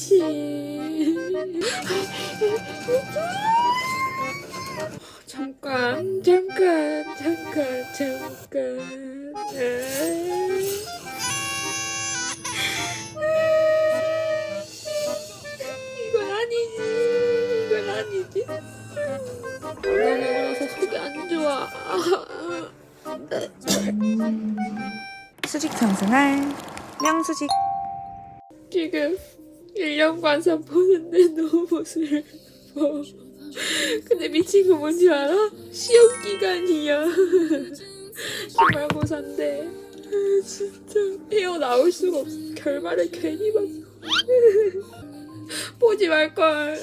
미친. 잠깐, 잠깐, 잠깐, 잠깐. 이건 아니지. 이건 아니지. 그래서 속이 안 좋아. 수직 상승할 명수직 지금 1년 관상 보는데 너무 슬퍼. 근데 미친 거 뭔지 알아? 시험 기간이야. 기말고사인데 아, 진짜 헤어나올 수가 없어. 결말을 괜히 봤어. 보지 말걸.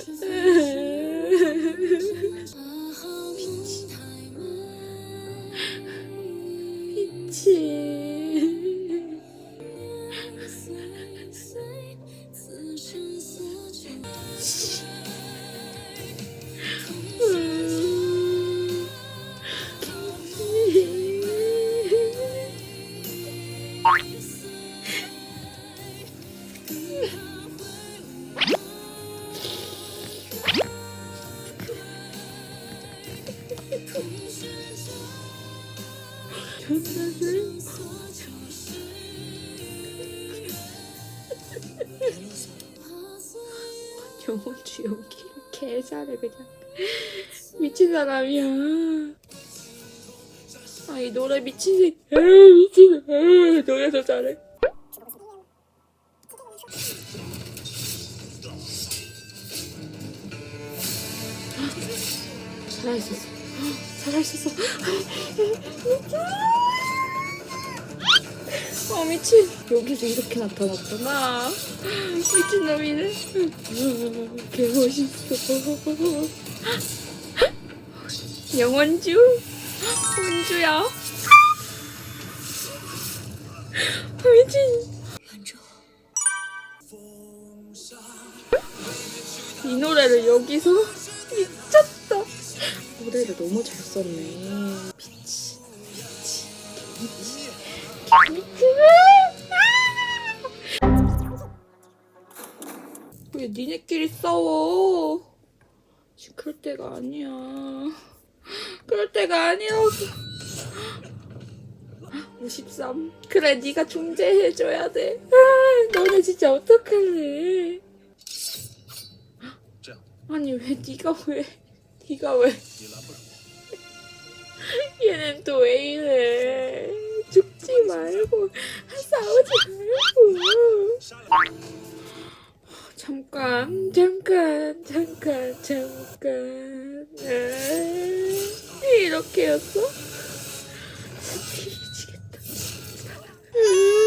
그냥. 미친 사람이야. 아 이 노래 미친 새 에이 미친 에이 노래 더 잘해. 살아있었어 살아있었어 어 미친. 여기서 이렇게 나타났구나. 미친놈이네. 개 멋있어. 영원주? 원주야? 아, 미친. 이 노래를 여기서 미쳤다. 노래를 너무 잘 썼네. 미치 미치 미치 왜 니네끼리 싸워? 지금 그럴 때가 아니야. 그럴 때가 아니라고. 53. 그래, 네가 중재해줘야 돼. 아, 너네 진짜 어떡할래? 아니 왜 네가 왜? 네가 왜? 얘는 또 왜 이래? 죽지 말고 싸우지 말고. 잠깐, 잠깐, 잠깐, 잠깐. 아, 이렇게였어? 미치겠다.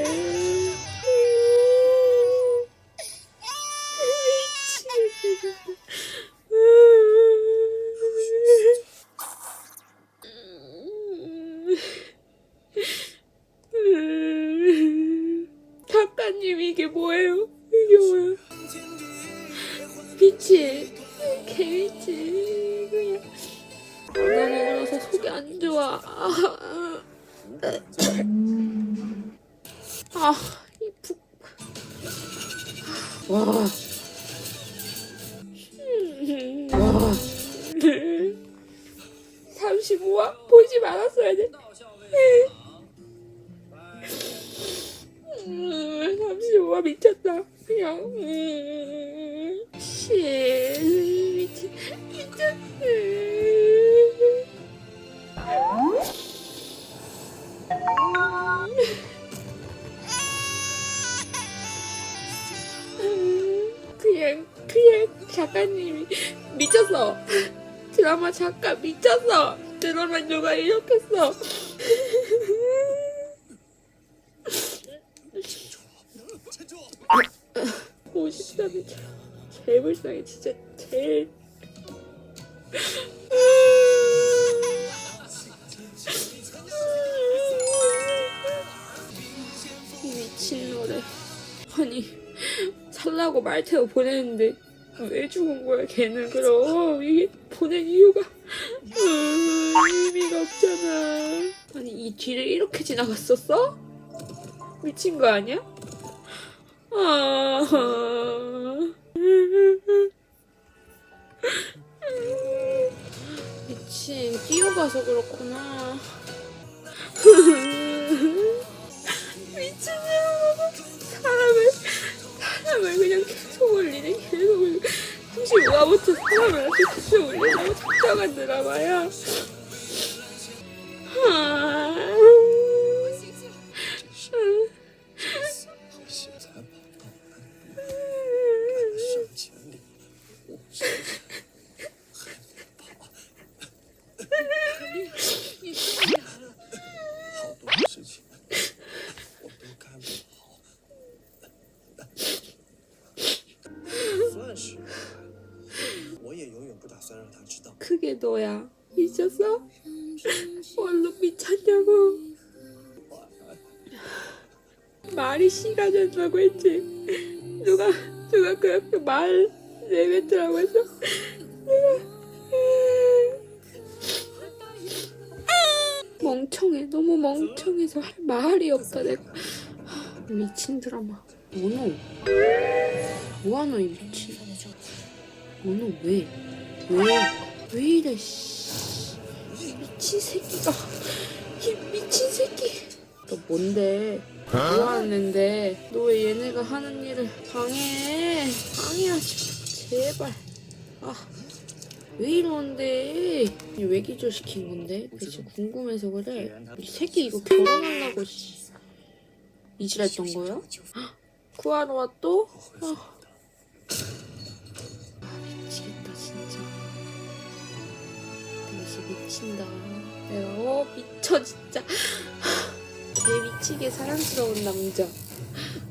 35화 보지 말았어야 돼. 음, 35화 미쳤다. 그냥 음, 씨 미친 미쳤. 그냥 그냥 작가님이 미쳤어. 드라마 작가 미쳤어. 드라마 누가 이렇게 써? 오십삼이 제일 불쌍해 진짜 제일 이 미친 노래. 아니 살라고 말 태워 보냈는데 왜 죽은 거야 걔는 그럼 이게 보낸 이유가 음, 의미가 없잖아. 아니 이 뒤를 이렇게 지나갔었어? 미친 거 아니야? 아. 미친 뛰어가서 그렇구나. 작정 너야. 미쳤어? 얼로 미쳤냐고. 말이 씨가 된다고 했지. 누가 누가 그렇게 말 내뱉으라고 했어 멍청해. 너무 멍청해서 할 말이 없다 내가. 미친 드라마. 원호. 뭐하노 이 미친 원호 왜? 왜? 왜 이래 씨. 이 미친 새끼가. 이 미친 새끼. 너 뭔데? 좋아하는데? 너 왜 얘네가 하는 일을 방해해 방해하지 마, 제발. 아 왜 이러는데? 이왜 기절시킨 건데? 대체 궁금해서 그래. 이 새끼 이거 결혼하려고 씨. 이질했던 거야? 헉, 구하러 와 또? 아. 아, 미치겠다 진짜 진짜 미친다. 내가 어 미쳐 진짜. 내 미치게 사랑스러운 남자.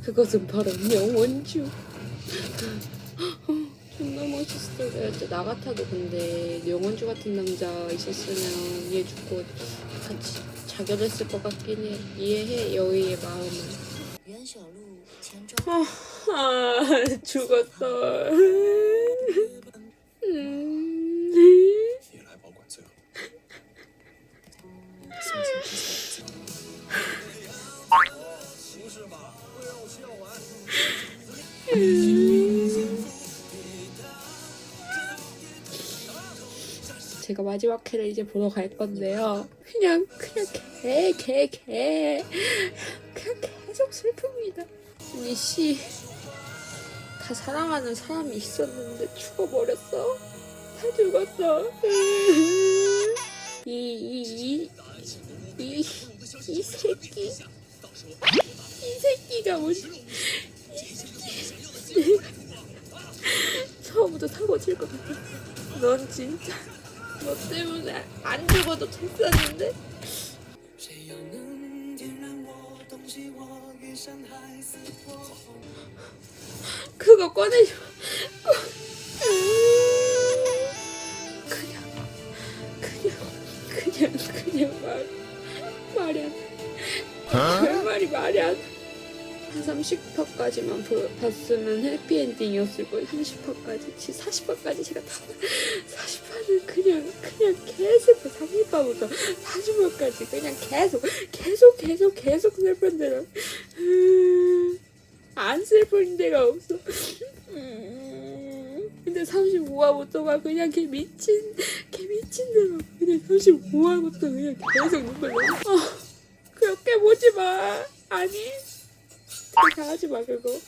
그것은 바로 명원주. 존나 멋있어. 내가 진짜 나 같아도 근데 명원주 같은 남자 있었으면 얘 죽고 같이 자결했을 것 같긴 해. 이해해 여의의 마음을. 아, 아 죽었어. 음. 제가 마지막 회를 이제 보러 갈 건데요. 그냥 그냥 개 개 개 그냥 계속 슬픕니다. 아니 씨. 다 사랑하는 사람이 있었는데 죽어버렸어. 다 죽었어. 이 이 이 이 이 새끼 이 새끼가 뭐 터질 것 같아. 넌 진짜 너 때문에 안 죽어도 됐었는데. 그거 꺼내줘. 그냥, 그냥, 그냥, 그냥 말, 말이 안 돼. 그 말이 말이 안 한 30화까지만 봤으면 해피엔딩이었을 거예요. 30화까지. 40화까지 제가 다, 40화는 그냥, 그냥 계속 30화부터 40화까지 그냥 계속, 계속, 계속, 계속 슬픈 대로. 음, 안 슬픈 데가 없어. 음, 근데 35화부터가 그냥 걔 미친, 걔 미친 대로. 그냥 35화부터 그냥 계속 눈물 나. 아, 그렇게 보지 마. 아니. 그렇게 하지 마, 그거.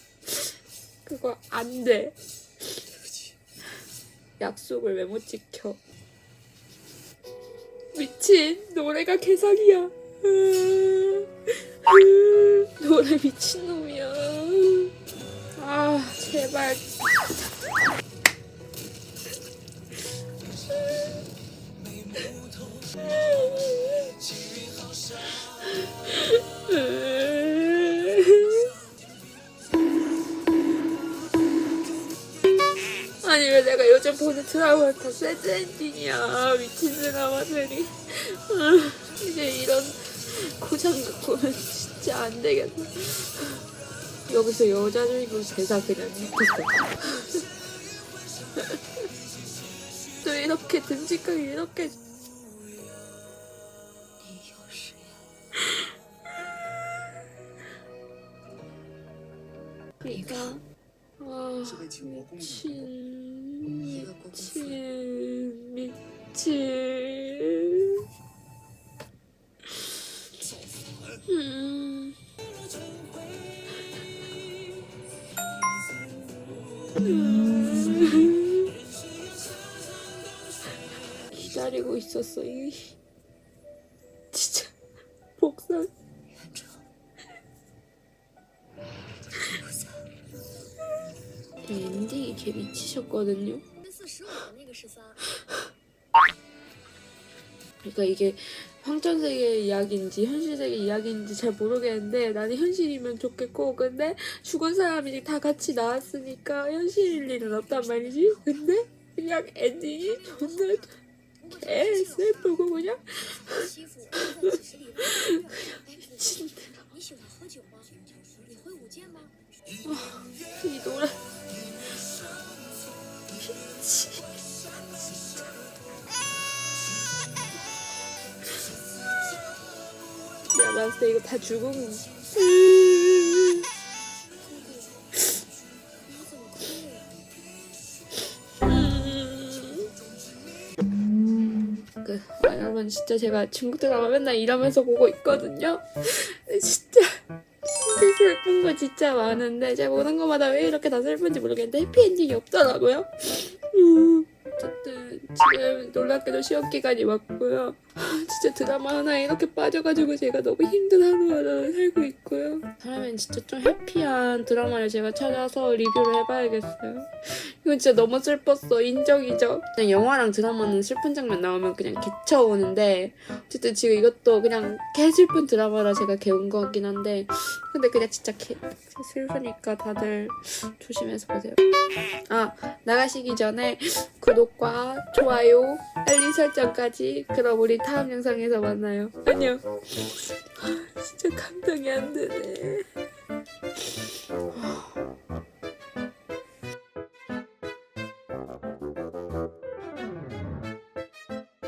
그거 안 돼. 약속을 왜 못 지켜. 미친, 노래가 개사기야. 노래 미친놈이야. 아, 제발. 내가 요즘 보는 드라마 다 새드 엔딩이야. 미친 드라마들이. 아, 이제 이런 고장 갖고 면 진짜 안 되겠다. 여기서 여자 주인공 대사 그냥 미쳤어 또 이렇게 듬직하게 이렇게 이거 와 미친 미친 미친 음. 음. 기다리고 있었어 이 진짜 복선 네, 왠지 이렇게 미치셨거든요. 그러니까 이게 황천세계 이야기인지 현실세계 이야기인지 잘 모르겠는데 나는 현실이면 좋겠고 근데 죽은 사람이 다 같이 나왔으니까 현실일 일은 없단 말이지. 근데 그냥 엔딩이 존나 개 슬프고 그냥. 미친 아, 이 노래. 봤을 때 이거 다 죽은 그, 아, 여러분 진짜 제가 중국드라마 맨날 일하면서 보고 있거든요. 진짜 진짜 슬픈 거 진짜 많은데 제가 보는 거마다 왜 이렇게 다 슬픈지 모르겠는데 해피엔딩이 없더라고요. 음, 어쨌든 지금 놀랍게도 시험 기간이 왔고요. 아, 진짜 드라마 하나에 이렇게 빠져가지고 제가 너무 힘든 하루하루 살고 있고요. 다음엔 진짜 좀 해피한 드라마를 제가 찾아서 리뷰를 해봐야겠어요. 이건 진짜 너무 슬펐어. 인정이죠. 그냥 영화랑 드라마는 슬픈 장면 나오면 그냥 개쳐오는데 어쨌든 지금 이것도 그냥 개 슬픈 드라마라 제가 개운 것 같긴 한데 근데 그냥 진짜 개 슬프니까 다들 조심해서 보세요. 아 나가시기 전에 구독과 좋아요, 알림 설정까지 그럼 우리 다음 영상에서 만나요. 안녕. 아, 진짜 감동이 안 되네.